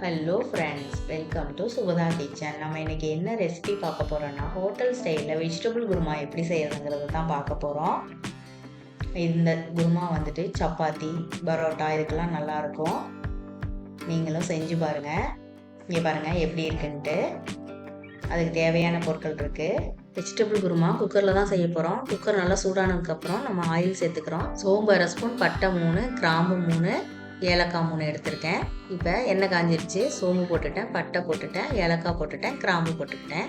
Hello friends welcome to Subhada kitchen நம்ம இன்றைக்கி என்ன ரெசிபி பார்க்க போகிறோம்னா ஹோட்டல் ஸ்டைலில் வெஜிடபிள் குருமா எப்படி செய்கிறதுங்கிறது தான் பார்க்க போகிறோம் இந்த குருமா வந்துட்டு சப்பாத்தி பரோட்டா இதுக்கெல்லாம் நல்லாயிருக்கும். நீங்களும் செஞ்சு பாருங்கள் இங்கே பாருங்கள் எப்படி இருக்குன்ட்டு. அதுக்கு தேவையான பொருட்கள் இருக்குது வெஜிடபிள் குருமா குக்கரில் தான் செய்ய போகிறோம் குக்கர் நல்லா சூடானதுக்கப்புறம் நம்ம ஆயில் சேர்த்துக்கிறோம். சோம்பு அரை ஸ்பூன் பட்டை மூணு கிராம்பு மூணு ஏலக்காய் மூணு எடுத்திருக்கேன். இப்போ எண்ணெய் காஞ்சிருச்சு. சோம்பு போட்டுட்டேன் பட்டை போட்டுட்டேன் ஏலக்காய் போட்டுட்டேன் கிராம்பு போட்டுக்கிட்டேன்.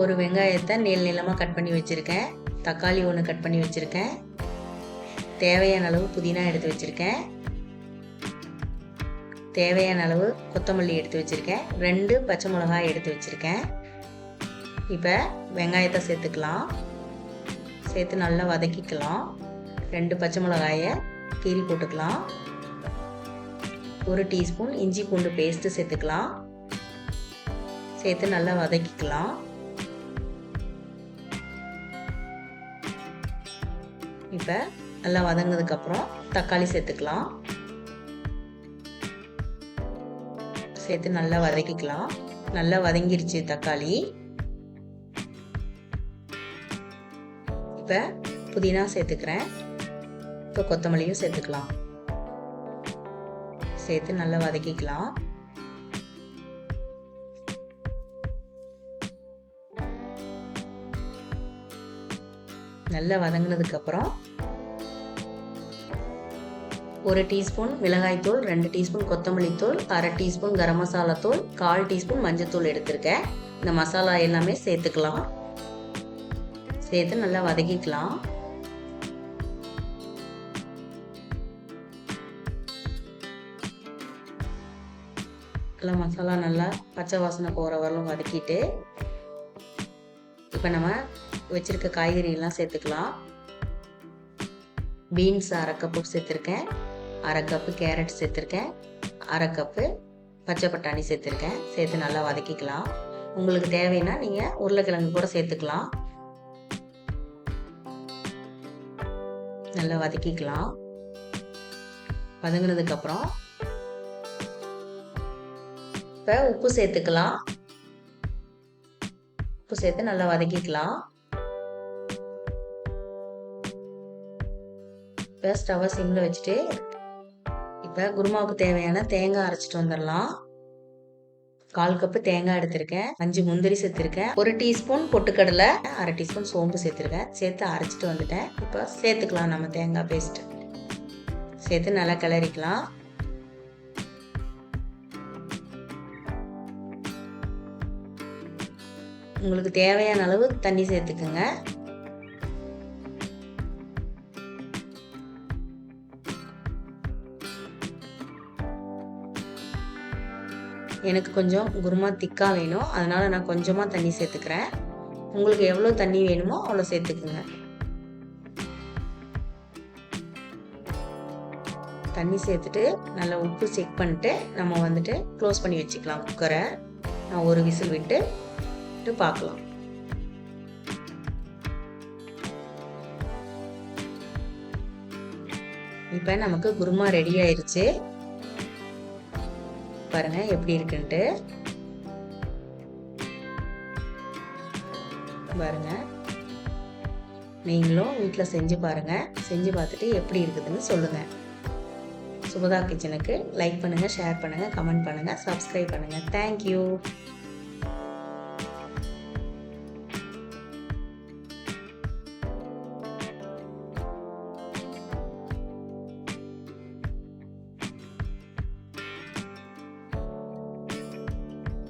ஒரு வெங்காயத்தை நீள் நீளமாக கட் பண்ணி வச்சுருக்கேன். தக்காளி ஒன்று கட் பண்ணி வச்சுருக்கேன். தேவையான அளவு புதினா எடுத்து வச்சுருக்கேன். தேவையான அளவு கொத்தமல்லி எடுத்து வச்சுருக்கேன். ரெண்டு பச்சை மிளகாய் எடுத்து வச்சுருக்கேன். இப்போ வெங்காயத்தை சேர்த்துக்கலாம். சேர்த்து நல்லா வதக்கிக்கலாம். ரெண்டு பச்சை மிளகாயை கீறி போட்டுக்கலாம். ஒரு டீஸ்பூன் இஞ்சி பூண்டு பேஸ்ட்டு சேர்த்துக்கலாம். சேர்த்து நல்லா வதக்கிக்கலாம். இப்போ நல்லா வதங்கினதுக்கப்புறம் தக்காளி சேர்த்துக்கலாம். சேர்த்து நல்லா வதக்கிக்கலாம். நல்லா வதங்கிருச்சு தக்காளி. இப்போ புதினா சேர்த்துக்கிறேன். இப்போ கொத்தமல்லியும் சேர்த்துக்கலாம். சேர்த்து நல்லா வதக்கிக்கலாம். நல்லா வதங்கினதுக்கப்புறம் ஒரு டீஸ்பூன் மிளகாய்த்தூள் ரெண்டு டீஸ்பூன் கொத்தமல்லி தூள் அரை டீஸ்பூன் கரம் மசாலா தூள் கால் டீஸ்பூன் மஞ்சள் தூள் எடுத்திருக்கேன். இந்த மசாலா எல்லாமே சேர்த்துக்கலாம். சேர்த்து நல்லா வதக்கிக்கலாம். நல்லா மசாலா நல்லா பச்சை வாசனை போகிற வரலும் வதக்கிட்டு இப்போ நம்ம வச்சுருக்க காய்கறியெல்லாம் சேர்த்துக்கலாம். பீன்ஸ் அரை கப்பு சேர்த்துருக்கேன். அரை கப்பு கேரட் சேர்த்துருக்கேன். அரை கப்பு பச்சை பட்டாணி சேர்த்துருக்கேன். சேர்த்து நல்லா வதக்கிக்கலாம். உங்களுக்கு தேவைன்னா நீங்கள் உருளைக்கிழங்கு கூட சேர்த்துக்கலாம். நல்லா வதக்கிக்கலாம். வதங்கினதுக்கப்புறம் இப்போ உப்பு சேர்த்துக்கலாம். உப்பு சேர்த்து நல்லா வதக்கிக்கலாம். இப்போ ஸ்டவ்வை சிம்மில் வச்சுட்டு இப்போ குருமாவுக்கு தேவையான தேங்காய் அரைச்சிட்டு வந்துடலாம். கால் கப்பு தேங்காய் எடுத்திருக்கேன். அஞ்சு முந்திரி சேர்த்துருக்கேன். ஒரு டீஸ்பூன் பொட்டுக்கடலை அரை டீஸ்பூன் சோம்பு சேர்த்துருக்கேன். சேர்த்து அரைச்சிட்டு வந்துட்டேன். இப்போ சேர்த்துக்கலாம் நம்ம தேங்காய் பேஸ்ட் சேர்த்து நல்லா கிளறிக்கலாம். உங்களுக்கு தேவையான அளவு தண்ணி சேர்த்துக்குங்க. எனக்கு கொஞ்சம் குருமா திக்காக வேணும். அதனால் நான் கொஞ்சமாக தண்ணி சேர்த்துக்கிறேன். உங்களுக்கு எவ்வளோ தண்ணி வேணுமோ அவ்வளோ சேர்த்துக்குங்க. தண்ணி சேர்த்துட்டு நல்லா உப்பு செக் பண்ணிட்டு நம்ம வந்துட்டு க்ளோஸ் பண்ணி வச்சுக்கலாம் குக்கரை. நான் ஒரு விசில் விட்டு விட்டு பார்க்கலாம். இப்போ நமக்கு குருமா ரெடி ஆயிடுச்சு பாருங்க எப்படி இருக்குன்ட்டு. பாருங்க. நீங்களும் வீட்டில் செஞ்சு பாருங்க. செஞ்சு பார்த்துட்டு எப்படி இருக்குதுன்னு சொல்லுங்க. சுபதா கிச்சனுக்கு லைக் பண்ணுங்க ஷேர் பண்ணுங்க கமெண்ட் பண்ணுங்க சப்ஸ்கிரைப் பண்ணுங்க. தேங்க்யூ